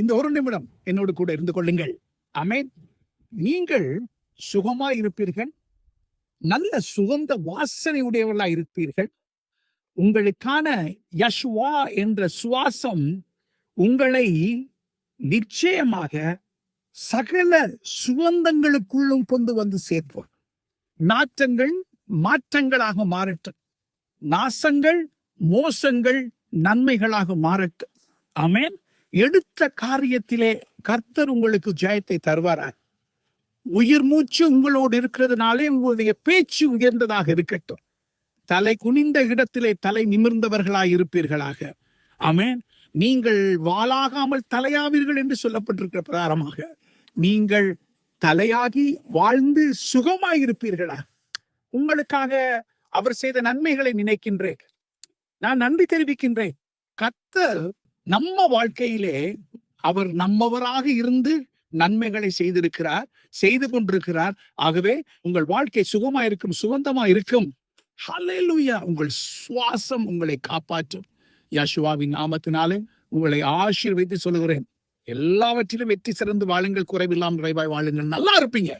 இந்த ஒரு நிமிடம் என்னோடு கூட இருந்து கொள்ளுங்கள். அமேன் நீங்கள் சுகமாய் இருப்பீர்கள். நல்ல சுகந்த வாசனை உடையவர்களா இருப்பீர்கள். உங்களுக்கான யஷ்வா என்ற சுவாசம் உங்களை நிச்சயமாக சகல சுகந்தங்களுக்குள்ளும் கொண்டு வந்து சேர்ப்போம் நாற்றங்கள் மாற்றங்களாக மாறட்டும். நாசங்கள் மோசங்கள் நன்மைகளாக மாறட்டும். அமேன் எடுத்த காரியத்திலே கர்த்தர் உங்களுக்கு ஜெயத்தை தருவாரா உயிர் மூச்சு உங்களோடு இருக்கிறதுனாலே உங்களுடைய பேச்சு உயர்ந்ததாக இருக்கட்டும். தலை குனிந்த இடத்திலே தலை நிமிர்ந்தவர்களாய் இருப்பீர்களாக. ஆமென். நீங்கள் வாளாகாமல் தலையாவீர்கள் என்று சொல்லப்பட்டிருக்கிற பிரகாரமாக நீங்கள் தலையாகி வாழ்ந்து சுகமாய் இருப்பீர்களா உங்களுக்காக அவர் செய்த நன்மைகளை நினைக்கின்றேன். நான் நன்றி தெரிவிக்கின்றேன். கர்த்தர் நம்ம வாழ்க்கையிலே அவர் நம்மவராக இருந்து நன்மைகளை செய்திருக்கிறார் செய்து கொண்டிருக்கிறார். ஆகவே உங்கள் வாழ்க்கை சுகமா இருக்கும் சுகந்தமா இருக்கும் ஹalleluya! உங்கள் சுவாசம் உங்களை காப்பாற்றும். யசுவாவின் நாமத்தினாலே உங்களை ஆசீர்வைத்து சொல்லுகிறேன். எல்லாவற்றிலும் வெற்றி சிறந்து வாழுங்கள். குறைவில்லாம் நிறைவாய் வாழுங்கள். நல்லா இருப்பீங்க.